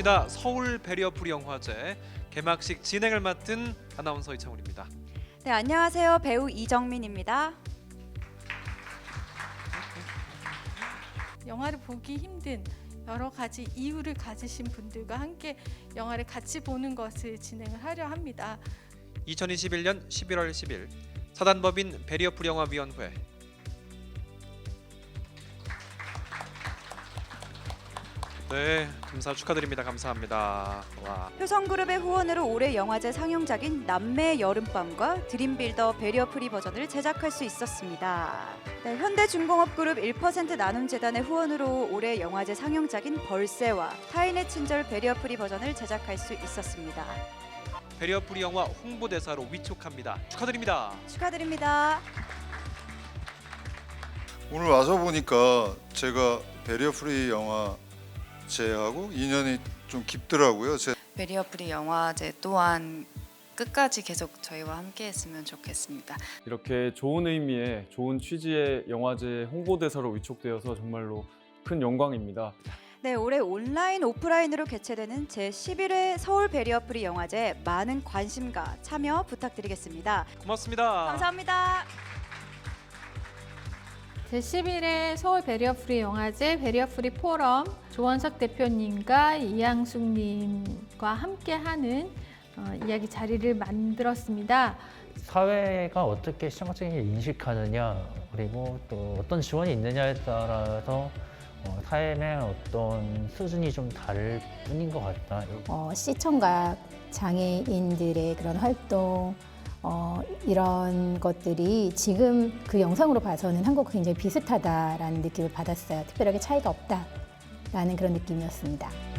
반갑습니다. 서울 베리어프리 영화제 개막식 진행을 맡은 아나운서 이창훈입니다. 네, 안녕하세요. 배우 이정민입니다. 영화를 보기 힘든 여러 가지 이유를 가지신 분들과 함께 영화를 같이 보는 것을 진행을 하려 합니다. 2021년 11월 10일 사단법인 베리어프리 영화위원회 네, 감사 축하드립니다. 감사합니다. 와. 효성그룹의 후원으로 올해 영화제 상영작인 남매의 여름밤과 드림빌더 베리어프리 버전을 제작할 수 있었습니다. 네, 현대중공업그룹 1% 나눔재단의 후원으로 올해 영화제 상영작인 벌새와 타인의 친절 베리어프리 버전을 제작할 수 있었습니다. 베리어프리 영화 홍보대사로 위촉합니다. 축하드립니다. 축하드립니다. 오늘 와서 보니까 제가 베리어 프리 영화 제하고 인연이 좀 깊더라고요. 제 베리어 프리 영화제 또한 끝까지 계속 저희와 함께 했으면 좋겠습니다. 이렇게 좋은 의미의 좋은 취지의 영화제 홍보대사로 위촉되어서 정말로 큰 영광입니다. 네, 올해 온라인 오프라인으로 개최되는 제11회 서울 베리어프리 영화제 많은 관심과 참여 부탁드리겠습니다. 고맙습니다. 감사합니다. 제11회 서울 베리어프리 영화제 베리어프리 포럼 조원석 대표님과 이양숙님과 함께하는 어, 이야기 자리를 만들었습니다. 사회가 어떻게 시청자를 인식하느냐 그리고 또 어떤 지원이 있느냐에 따라서 어, 삶의 어떤 수준이 좀 다를 뿐인 것 같다. 어, 시청각 장애인들의 그런 활동 어, 이런 것들이 지금 그 영상으로 봐서는 한국과 굉장히 비슷하다라는 느낌을 받았어요. 특별하게 차이가 없다 라는 그런 느낌이었습니다.